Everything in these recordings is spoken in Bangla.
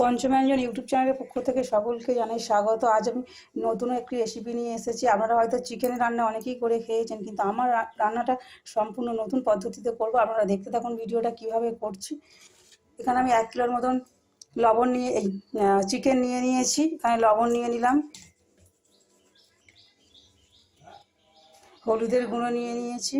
পঞ্চম্যাঞ্জন ইউটিউব চ্যানেলের পক্ষ থেকে সকলকে জানাই স্বাগত। আজ আমি নতুন একটি রেসিপি নিয়ে এসেছি। আপনারা হয়তো চিকেনের রান্না অনেকেই করে খেয়েছেন, কিন্তু আমার রান্নাটা সম্পূর্ণ নতুন পদ্ধতিতে করব। আপনারা দেখতে থাকুন ভিডিওটা কীভাবে করছি। এখানে আমি এক কিলোর মতন লবণ নিয়ে, এই চিকেন নিয়ে নিয়েছি। এখানে লবণ নিয়ে নিলাম। হলুদের গুঁড়ো নিয়ে নিয়েছি।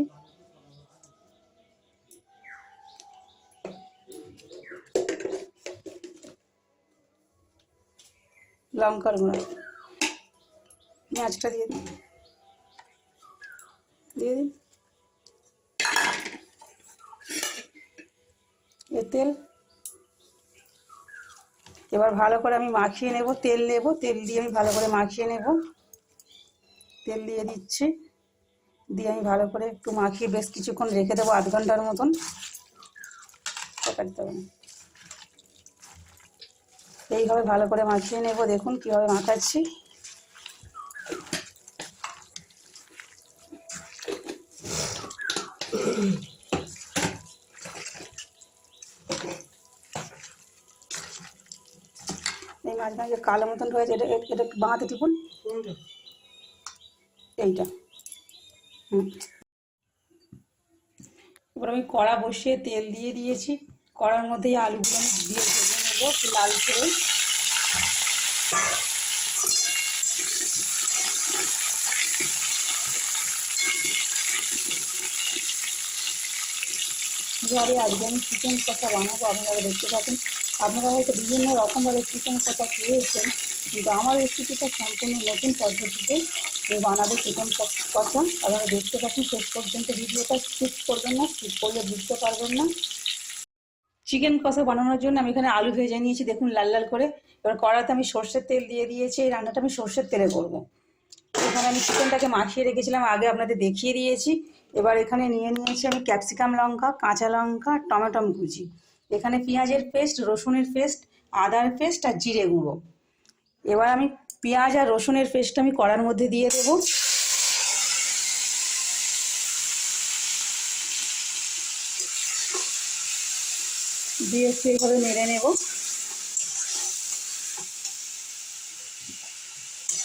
লঙ্কার গুঁড়ো পেঁয়াজটা দিয়ে দিন। দিয়ে দিন। এ তেল। এবার ভালো করে আমি মাখিয়ে নেব। তেল নেব। তেল দিয়ে আমি ভালো করে মাখিয়ে নেব। তেল দিয়ে দিচ্ছি। দিয়ে আমি ভালো করে একটু মাখিয়ে বেশ কিছুক্ষণ রেখে দেবো আধ ঘণ্টার মতন। হবে। এইভাবে ভালো করে মাখিয়ে নেব। দেখুন কীভাবে মাখাচ্ছি। এই মাঝখানে যে কালো মতন রয়েছে, এটা এটা বাঁধে টিপুন এইটা। হুম। এবার আমি কড়া বসিয়ে তেল দিয়ে দিয়েছি। কড়ার মধ্যে এই আলুগুলো দিয়ে ভেজে লাল করে। এবারে আজকে আমি চিকেন কষা বানাবো, আপনারা দেখতে পাচ্ছেন আপনারা হয়তো বিভিন্ন রকমভাবে চিকেন কষা খেয়েছেন, কিন্তু আমার রেসিপিটা সম্পূর্ণ নতুন পদ্ধতিতে বানাবো চিকেন কষা। আপনারা দেখতে পাচ্ছেন শেষ পর্যন্ত ভিডিওটা স্কিপ করবেন না স্কিপ করলে বুঝতে পারবেন না। চিকেন কষা বানানোর জন্য আমি এখানে আলু ভেজে নিয়েছি, দেখুন লাল লাল করে। এবার কড়াতে আমি সর্ষের তেল দিয়ে দিয়েছি, এই রান্নাটা আমি সর্ষের তেলে করব। এখানে আমি চিকেনটাকে মাখিয়ে রেখেছিলাম, আগে আপনাদের দেখিয়ে দিয়েছি। এবার এখানে নিয়ে নিয়েছি আমি ক্যাপসিকাম লঙ্কা, কাঁচা লঙ্কা, টমেটম কুচি। এখানে পেঁয়াজের পেস্ট, রসুনের পেস্ট, আদার পেস্ট আর জিরে গুঁড়ো। এবার আমি পেঁয়াজ আর রসুনের পেস্ট আমি কড়ার মধ্যে দিয়ে দেবো। দিয়ে একটু এইভাবে নেড়ে নেব।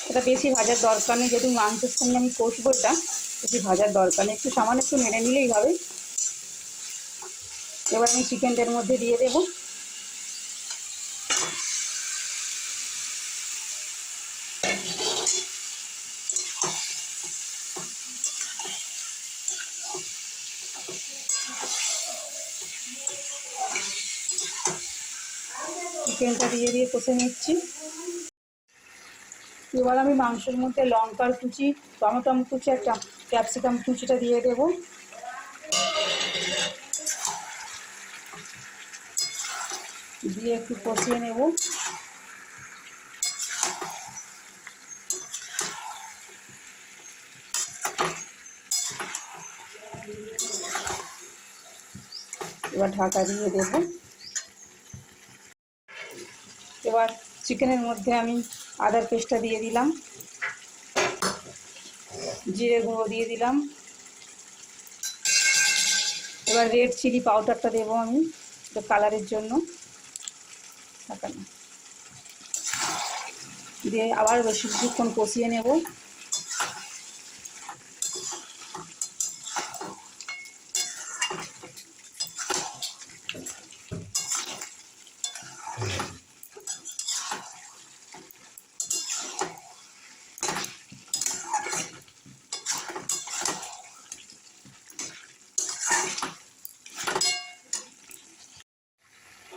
এটা বেশি ভাজার দরকার নেই, যেহেতু মাংসের সঙ্গে আমি কষবো এটা, বেশি ভাজার দরকার নেই। একটু সামান্য একটু নেড়ে নিলেই হবে। এবার আমি চিকেনটার মধ্যে দিয়ে দেবো। চিকেনটা দিয়ে দিয়ে কষে নিচ্ছি। এবার আমি মাংসের মধ্যে লঙ্কার কুচি, টমেটম কুচি আর ক্যাপসিকাম কুচিটা দিয়ে দেব। দিয়ে একটু কষিয়ে নেব। এবার ঢাকা দিয়ে দেবো। এবার চিকেনের মধ্যে আমি আদার পেস্টটা দিয়ে দিলাম। জিরে গুঁড়ো দিয়ে দিলাম। এবার রেড চিলি পাউডারটা দেবো আমি কালারের জন্য। দিয়ে আবার বেশি কিছুক্ষণ কষিয়ে নেব।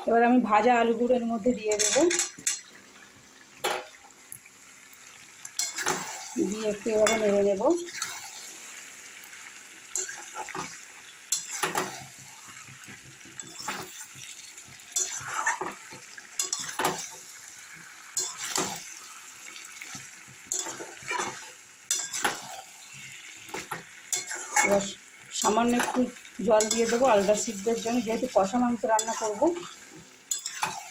এবার আমি ভাজা আলুগুলোর মধ্যে দিয়ে দেবো। দিয়ে একটু এভাবে নেড়ে নেব। এবার সামান্য একটু জল দিয়ে দেবো আলদা সিদ্ধের জন্য। যেহেতু কষা মাংস রান্না করব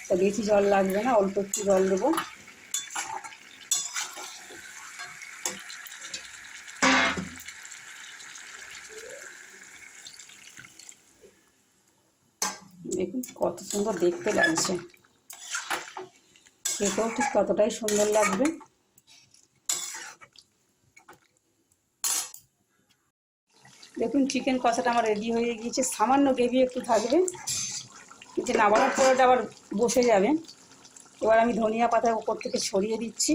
তা বেশি জল লাগবে না, অল্প একটু জল দেবো। দেখুন কত সুন্দর দেখতে লাগছে। খেতেও ঠিক ততটাই সুন্দর লাগবে। দেখুন চিকেন কষাটা আমার রেডি হয়ে গিয়েছে। সামান্য গ্রেভি একটু থাকবে। যে নামানোর পরে আবার বসে যাবে। এবার আমি ধনিয়া পাতা উপর থেকে ছড়িয়ে দিচ্ছি।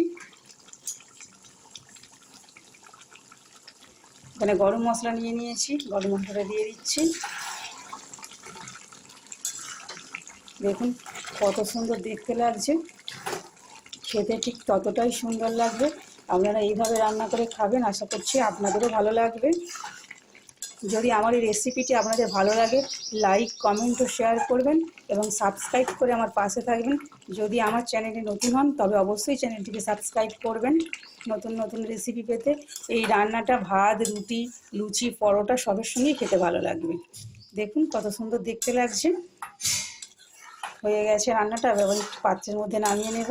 এখানে গরম মশলা নিয়ে নিয়েছি, গরম মশলাটা দিয়ে দিচ্ছি। দেখুন কত সুন্দর দেখতে লাগছে। খেতে ঠিক ততটাই সুন্দর লাগবে। আপনারা এইভাবে রান্না করে খাবেন, আশা করছি আপনাদেরও ভালো লাগবে। যদি আমার এই রেসিপিটি আপনাদের ভালো লাগে লাইক কমেন্ট ও শেয়ার করবেন এবং সাবস্ক্রাইব করে আমার পাশে থাকবেন। যদি আমার চ্যানেলে নতুন হন, তবে অবশ্যই চ্যানেলটিকে সাবস্ক্রাইব করবেন নতুন নতুন রেসিপি পেতে। এই রান্নাটা, ভাত, রুটি, লুচি, পরোটা সবের সঙ্গেই খেতে ভালো লাগবে। দেখুন কত সুন্দর দেখতে লাগছে। হয়ে গেছে রান্নাটা, এবার পাত্রের মধ্যে নামিয়ে নেব।